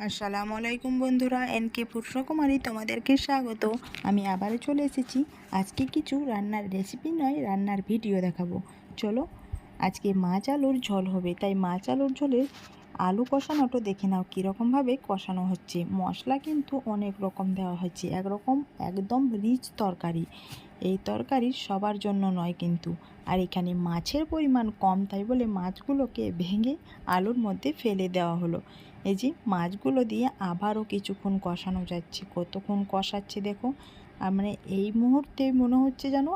আসসালামু আলাইকুম বন্ধুরা এন কে পুষ্পকুমারী তোমাদেরকে স্বাগত। আমি আবারও চলে এসেছি। আজকে কিছু রান্নার রেসিপি নয়, রান্নার ভিডিও দেখাবো। চলো, আজকে মাছ আলুর ঝোল হবে। তাই মাছ আলুর ঝোলের আলু কষানোটা দেখে নাও কীরকমভাবে কষানো হচ্ছে। মশলা কিন্তু অনেক রকম দেওয়া হচ্ছে। একরকম, একদম রিচ তরকারি। এই তরকারি সবার জন্য নয় কিন্তু। আর এখানে মাছের পরিমাণ কম, তাই বলে মাছগুলোকে ভেঙে আলুর মধ্যে ফেলে দেওয়া হলো। এই যে মাছগুলো দিয়ে আবারও কিছুক্ষণ কষানো যাচ্ছে। কতক্ষণ কষাচ্ছে দেখো? আর মানে এই মুহূর্তে মনে হচ্ছে যেন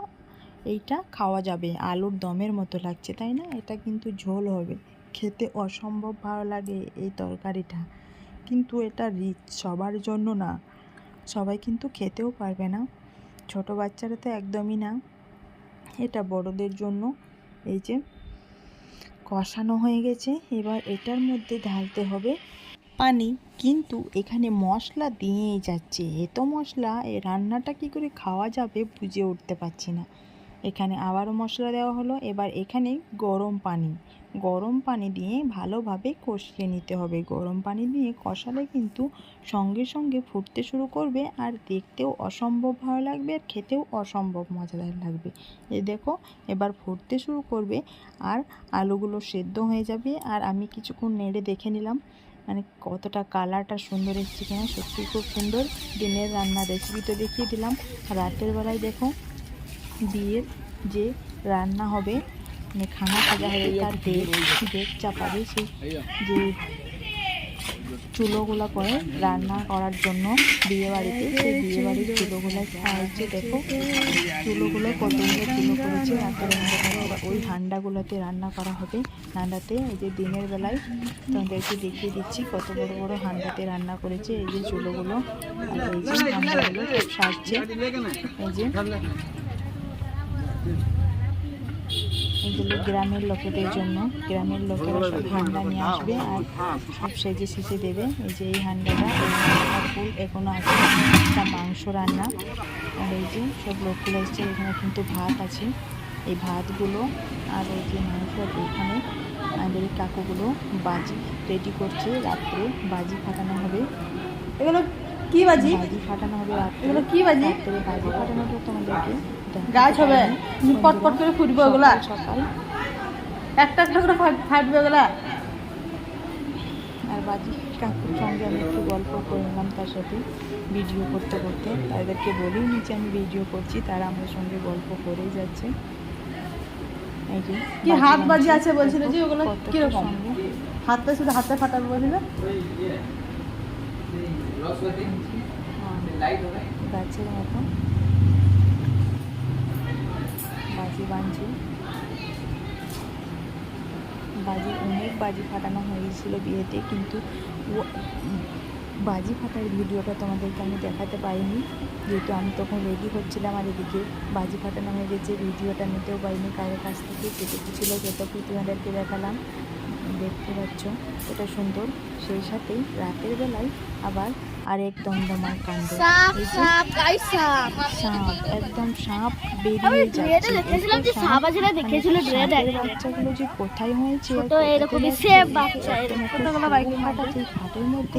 এইটা খাওয়া যাবে, আলুর দমের মতো লাগছে, তাই না? এটা কিন্তু ঝোল হবে। খেতে অসম্ভব ভালো লাগে এই তরকারিটা। কিন্তু এটা রিচ সবার জন্য না। সবাই কিন্তু খেতেও পারবে না। ছোট বাচ্চারা তো একদমই না। এটা বড়দের জন্য। এই যে কষানো হয়ে গেছে। এবার এটার মধ্যে ঢালতে হবে পানি। কিন্তু এখানে মশলা দিয়েই যাচ্ছে। এত মশলা, এ রান্নাটা কি করে খাওয়া যাবে বুঝে উঠতে পারছি না। এখানে আবারও মশলা দেওয়া হলো। এবার এখানে গরম পানি। গরম পানি দিয়ে ভালোভাবে কষিয়ে নিতে হবে। গরম পানি দিয়ে কষালে কিন্তু সঙ্গে সঙ্গে ফুটতে শুরু করবে আর দেখতেও অসম্ভব ভালো লাগবে আর খেতেও অসম্ভব মজাদার লাগবে। এই দেখো, এবার ফুটতে শুরু করবে আর আলুগুলো সেদ্ধ হয়ে যাবে আর আমি কিছুক্ষণ নেড়ে দেখে নিলাম। মানে কতটা কালারটা সুন্দর এসেছে কিনা সত্যি খুব সুন্দর। দিনের রান্নার রেসিপি তো দেখিয়ে দিলাম। রাতের বেলায় দেখো বিয়ের যে রান্না হবে মানে খানা সাজা হবে তার ডেক ডেক চাপাবে সেই যে। চুলোগুলো করে রান্না করার জন্য বিয়ে বাড়িতে সেই বিয়ে বাড়ির চুলোগুলো হচ্ছে দেখো চুলোগুলো কতগুলো চুলো করেছে রাতের ওই হান্ডাগুলোতে রান্না করা হবে। হান্ডাতে এই যে দিনের বেলায় তোমাদেরকে দেখিয়ে দিচ্ছি কত বড় বড় হান্ডাতে রান্না করেছে এই যে চুলোগুলো। আর এই যে হান্ডাগুলো সাজছে এই যে এগুলো গ্রামের লোকেদের জন্য গ্রামের লোকেরা সব হান্ডা নিয়ে আসবে আর সব সেজে সেজে দেবে। এই যে এই হান্ডাটা ফুল এখনও আছে। একটা মাংস রান্না। আর এই যে সব লোকগুলো এসছে এখানে কিন্তু ভাত আছে। এই ভাতগুলো আর এই যে মাংস এখানে। আমাদের এই কাকুগুলো বাজি রেডি করছে রাত্রে। বাজি ফাটানো হবে। এগুলো কি বাজি? বাজি ফাটানো হবে রাত্রে। এগুলো কি বাজি? রাত্রে বাজি ফাটানোটা তোমাদেরকে। গাছ হবে। পারিনি। পট পট করে ফুটবে ওগুলা। একটা একটা করে ফাটবে ওগুলা। আর বাজি কাকুর সঙ্গে আমি একটু গল্প করে নিলাম তার সাথে ভিডিও করতে করতে। তাদেরকে বলেই নিচে আমি ভিডিও করছি তারা আমার সঙ্গে গল্প করেই যাচ্ছে। এই যে কি হাত বাজি আছে বলছিল যে ওগুলো কীরকম? সঙ্গে? হাতে শুধু হাতে ফাটাবে বলছিল? হ্যাঁ, গাছের মতো। বাজি বানছি? বাজি, অনেক বাজি ফাটানো হয়েছিল বিয়েতে, কিন্তু বাজি ফাটার ভিডিওটা তোমাদেরকে আমি দেখাতে পারিনি। যেহেতু আমি তখন রেডি হচ্ছিলাম আর এদিকে বাজি ফাটানো হয়ে গেছে, ভিডিওটা নিতেও পারিনি কারোর কাছ থেকে, যেটুকু ছিল সেটা তোমাদেরকে দেখালাম। দেখতে পাচ্ছ এটা সুন্দর। সেই সাথেই রাতের বেলায় আবার আরেক দমদমার কাণ্ড। সাপ একদম সাপ বেরিয়ে মানে দেখেছিল বাচ্চাগুলো যে কোথায় হয়েছে আর একদম মধ্যে।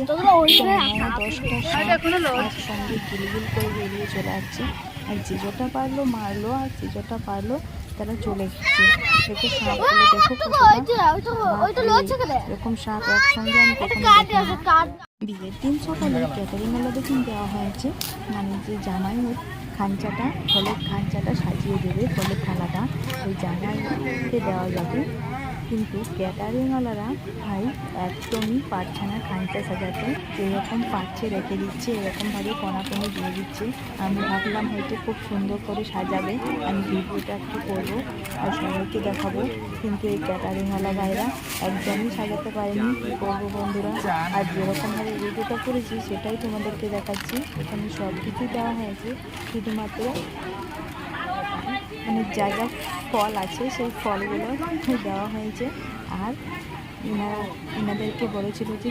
গিলগিল করে বেরিয়ে চলে আসছে। আর যে জটা পারল মারলো আর যে জটা পারল তারা চলে গেছে দেখো সাপগুলো দেখো এরকম সাপ একসঙ্গে আমি কখনো। বিয়ের দিন সকালে ক্যাটারিং আলাদা দেওয়া হয়েছে। মানে যে জামাইয়ের খাঞ্চাটা ফলের খাঞ্চাটা সাজিয়ে দেবে ফলের থালাটা। ওই জামাইকে দেওয়া যাবে। কিন্তু ক্যাটারিংওয়ালারা ভাই একদমই পারছে না খাঞ্চা সাজাতে। যেরকম পারছে রেখে দিচ্ছে, এরকমভাবে কণাকণি দিয়ে দিচ্ছে। আমি ভাবলাম হয়তো খুব সুন্দর করে সাজাবে। আমি ভিডিওটা একটু করব আর সবাইকে দেখাবো। কিন্তু এই ক্যাটারিংওয়ালা ভাইরা একদমই সাজাতে পারেনি। কী করব বন্ধুরা? আর যেরকমভাবে ভিডিওটা করেছি, সেটাই তোমাদেরকে দেখাচ্ছি। এখানে সব কিছুই দেওয়া হয়েছে। শুধুমাত্র মানে যা যা ফল আছে, সেই ফলগুলো দেওয়া হয়েছে। আর এনারা এনাদেরকে বলেছিল যে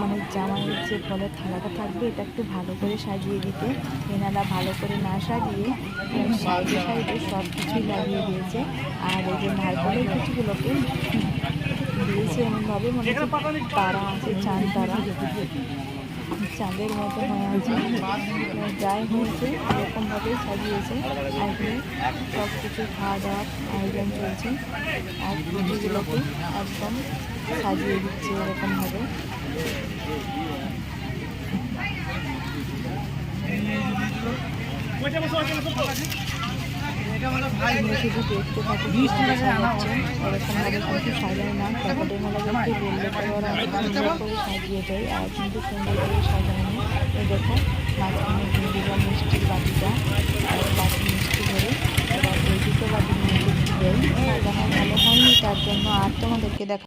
মানে জামাইয়ের যে ফলের থালাটা থাকবে, এটা একটু ভালো করে সাজিয়ে দিতে। এনারা ভালো করে না সাজিয়ে সাইডে সাইডে সব কিছুই লাগিয়ে দিয়েছে। আর এই যে নারকেলের কিছুগুলোকে দিয়েছে এমনভাবে, মনে হচ্ছে তারা আছে, চান তারা। চাঁদের মতো হয়ে আছে। যাই হয়েছে এরকমভাবে সাজিয়েছে। আজকে সব কিছু খাওয়া দাওয়ার আয়োজন চলছে। আর পুজোগুলোকে একদম সাজিয়ে দিচ্ছে এরকমভাবে। আমি শুধু দেখতে থাকি সাজাচ্ছে কিন্তু সাজায় না প্যাকেটের মেলাদেরকে বললে পরে ওরা সুন্দর করে সাজিয়ে দেয় আর কিন্তু সুন্দর করে সাজায় না এই দেখো মাঝখানে দিয়ে মিষ্টির বাটিটা আর বাটি মিষ্টি ধরে এবার ওই দুটো বাটি নিয়ে দেয় সাজানো ভালো হয়নি তার জন্য আর তোমাদেরকে দেখা